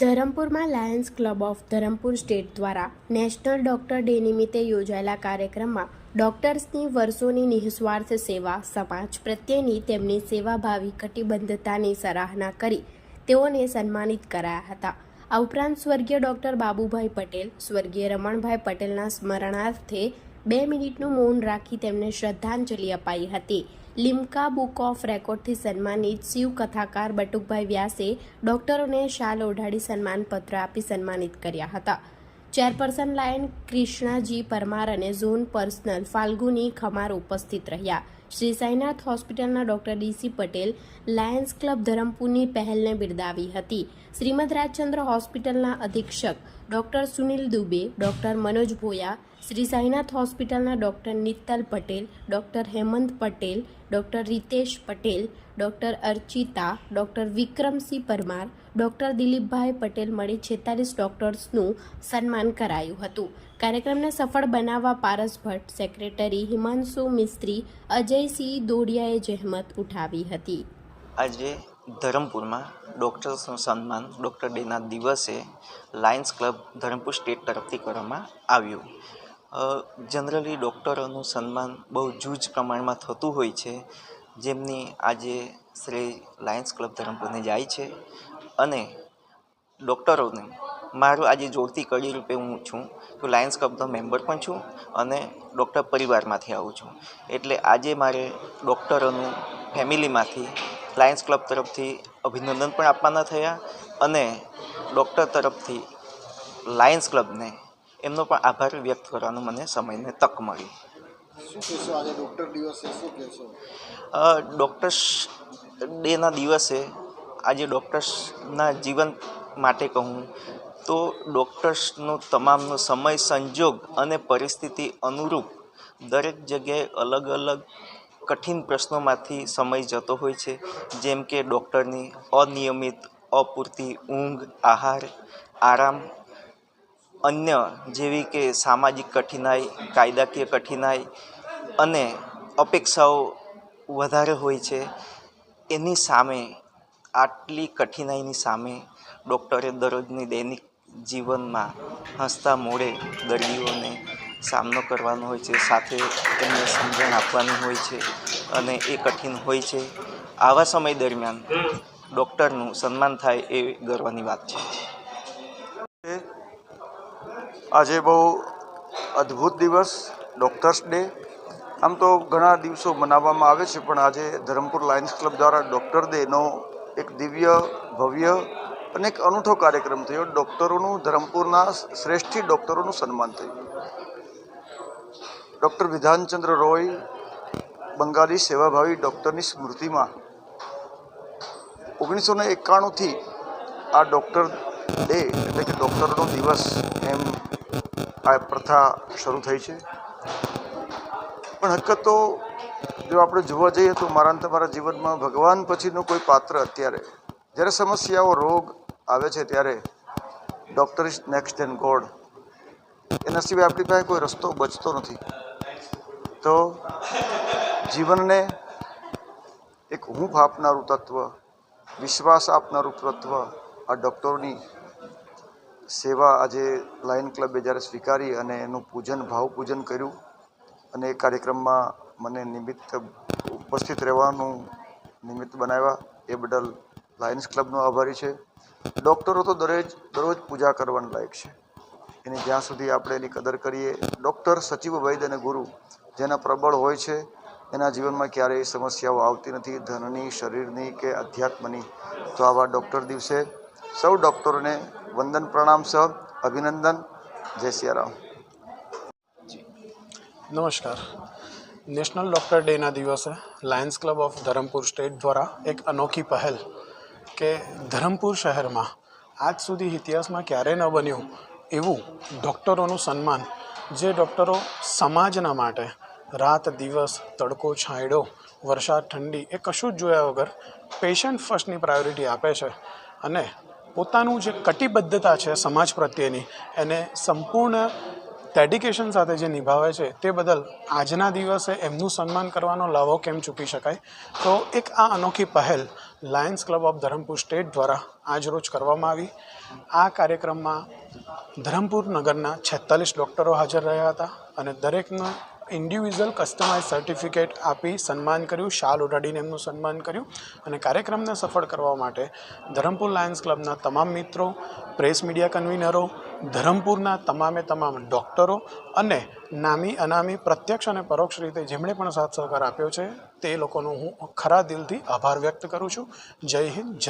ધરમપુરમાં lions club of Dharampur state દ્વારા national doctor day નિમિત્તે યોજાયેલા કાર્યક્રમમાં ડોક્ટર્સની વર્ષોની નિઃસ્વાર્થ સેવા, સમાજ પ્રત્યેની તેમની સેવાભાવી કટિબદ્ધતાની સરાહના કરી તેઓને સન્માનિત કરાયા હતા. આ ઉપરાંત સ્વર્ગીય ડોક્ટર બાબુભાઈ પટેલ, સ્વર્ગીય રમણભાઈ પટેલના સ્મરણાર્થે બે મિનિટનું મૌન રાખી તેમને શ્રદ્ધાંજલિ અપાઈ હતી. લિમ્કા બુક ઓફ રેકોર્ડથી સન્માનિત શિવ કથાકાર બટુકભાઈ વ્યાસે ડોક્ટરોને શાલ ઓઢાડી સન્માનપત્ર આપી સન્માનિત કર્યા હતા. ચેરપર્સન લાયન કૃષ્ણાજી પરમાર અને ઝોન પર્સનલ ફાલ્ગુની ખમાર ઉપસ્થિત રહ્યા. શ્રી સાઈનાથ હોસ્પિટલના doctor DC Patel lions club ધરમપુરની પહેલને બિરદાવી હતી. શ્રીમદ રાજચંદ્ર હોસ્પિટલના અધિક્ષક ડોક્ટર સુનિલ દુબે, ડૉક્ટર મનોજ ભોયા, શ્રી સાઈનાથ હોસ્પિટલના doctor Nittal Patel, doctor Hemant Patel, doctor Ritesh Patel, doctor Archita, doctor Vikramsinh Parmar, doctor Dilipbhai Patel મળી છેતાલીસ ડોક્ટર્સનું સન્માન કરાયું હતું. કાર્યક્રમને સફળ બનાવવા પારસ ભટ્ટ, સેક્રેટરી હિમાંશુ મિસ્ત્રી, અજયસિંહ દોડિયાએ જહેમત ઉઠાવી હતી. આજે ધરમપુરમાં ડૉક્ટર્સનું સન્માન ડૉક્ટર ડેના દિવસે લાયન્સ ક્લબ ધરમપુર સ્ટેટ તરફથી કરવામાં આવ્યું. જનરલી ડૉક્ટરોનું સન્માન બહુ જૂજ પ્રમાણમાં થતું હોય છે. જેમની આજે શ્રી લાયન્સ ક્લબ ધરમપુરને જાય છે. અને ડૉક્ટરોને મારું આજે જોડતી કડી રૂપે હું છું હું લાયન્સ ક્લબનો મેમ્બર પણ છું અને ડૉક્ટર પરિવારમાંથી આવું છું. એટલે આજે મારે ડૉક્ટરોનું ફેમિલીમાંથી લાયન્સ ક્લબ તરફથી અભિનંદન પણ આપવાના થયા અને ડૉક્ટર તરફથી લાયન્સ ક્લબને એમનો પણ આભાર વ્યક્ત કરવાનો મને સમયને તક મળી ડૉક્ટર્સ ડેના દિવસે આજે ડૉક્ટર્સના જીવન માટે કહું તો ડૉક્ટર્સનો તમામનો સમય સંજોગ અને પરિસ્થિતિ અનુરૂપ દરેક જગ્યાએ અલગ અલગ કઠિન પ્રશ્નોમાંથી સમય જતો હોય છે, જેમ કે ડૉક્ટરની અનિયમિત, અપૂરતી ઊંઘ, આહાર, આરામ, અન્ય જેવી કે સામાજિક કઠિનાઈ, કાયદાકીય કઠિનાઈ અને અપેક્ષાઓ વધારે હોય છે, એની સામે, આટલી કઠિનાઈની સામે ડૉક્ટરે દરરોજની દૈનિક જીવનમાં હસતા મોડે દર્દીઓને સામનો કરવાનો હોય છે, સાથે એમને સમજણ આપવાની હોય છે અને એ કઠિન હોય છે. આવા સમય દરમિયાન ડૉક્ટરનું સન્માન થાય એ ગર્વની વાત છે. આજે બહુ અદ્ભુત દિવસ, ડૉક્ટર્સ ડે. આમ તો ઘણા દિવસો મનાવવામાં આવે છે, પણ આજે ધરમપુર લાયન્સ ક્લબ દ્વારા ડૉક્ટર ડેનો એક દિવ્ય, ભવ્ય અને એક અનૂઠો કાર્યક્રમ થયો. ડૉક્ટરોનું, ધરમપુરના શ્રેષ્ઠી ડૉક્ટરોનું સન્માન થયું. ડૉક્ટર વિધાનચંદ્ર રોય, બંગાળી સેવાભાવી ડૉક્ટરની સ્મૃતિમાં. ઓગણીસો ને એકાણુંથી આ ડૉક્ટર ડે એટલે કે ડૉક્ટરનો દિવસ એમ આ પ્રથા શરૂ થઈ છે. પણ હકીકત જો આપણે જોવા જઈએ તો મારા તમારા જીવનમાં ભગવાન પછીનું કોઈ પાત્ર અત્યારે. જ્યારે સમસ્યાઓ રોગ આવે છે ત્યારે doctor is next and God. એના સિવાય આપણી પાસે કોઈ રસ્તો બચતો નથી. તો જીવનને એક હૂંફ આપનારું તત્વ, વિશ્વાસ આપનારું તત્વ આ ડૉક્ટરોની સેવા આજે લાયન ક્લબે જ્યારે સ્વીકારી અને એનું પૂજન ભાવ પૂજન કર્યું અને એ કાર્યક્રમમાં મને નિમિત્ત ઉપસ્થિત રહેવાનું નિમિત્ત બનાવ્યા. એ બદલ લાયન્સ ક્લબનો આભારી છે. ડૉક્ટરો તો દરેજ, દરરોજ પૂજા કરવાના લાયક છે. એની જ્યાં સુધી આપણે એની કદર કરીએ, ડૉક્ટર, સચિવ વૈદ અને ગુરુ જેના પ્રબળ હોય છે, એના જીવનમાં ક્યારેય સમસ્યાઓ આવતી નથી, ધનની, શરીરની કે અધ્યાત્મની. તો આવા ડૉક્ટર દિવસે સૌ ડૉક્ટરોને વંદન, પ્રણામ સહ, અભિનંદન. જય સિયારામ. નમસ્કાર. નેશનલ ડૉક્ટર ડેના દિવસે lions club of Dharampur state દ્વારા એક અનોખી પહેલ કે ધરમપુર શહેરમાં આજ સુધી ઇતિહાસમાં ક્યારેય ન બન્યું એવું ડૉક્ટરોનું સન્માન જે ડૉક્ટરો સમાજના માટે રાત દિવસ તડકો છાંયડો, વરસાદ ઠંડી એ કશું જ જોયા વગર પેશન્ટ ફર્સ્ટની પ્રાયોરિટી આપે છે અને પોતાનું જે કટિબદ્ધતા છે સમાજ પ્રત્યેની એને સંપૂર્ણ ડેડિકેશન સાથે જે નિભાવે છે તે બદલ આજના દિવસે એમનું સન્માન કરવાનો લાવો કેમ ચૂકી શકાય? તો એક આ અનોખી પહેલ lions club of Dharampur state દ્વારા આજરોજ કરવામાં આવી. આ કાર્યક્રમમાં ધરમપુર નગરના છેતાલીસ ડૉક્ટરો હાજર રહ્યા હતા અને દરેકને ઇન્ડિવિજ્યુઅલ કસ્ટમાઇઝ સર્ટિફિકેટ આપી સન્માન કર્યું, શાલ ઓઢાડીને એમનું સન્માન કર્યું અને કાર્યક્રમને સફળ કરવા માટે ધરમપુર લાયન્સ ક્લબના તમામ મિત્રો, પ્રેસ મીડિયા કન્વીનરો, ધરમપુરના તમામે તમામ ડૉક્ટરો અને નામી અનામી પ્રત્યક્ષ અને પરોક્ષ રીતે જેમણે પણ સાથ સહકાર આપ્યો છે, તે લોકોનો હું ખરા દિલથી આભાર વ્યક્ત કરું છું. જય હિન્દ, જય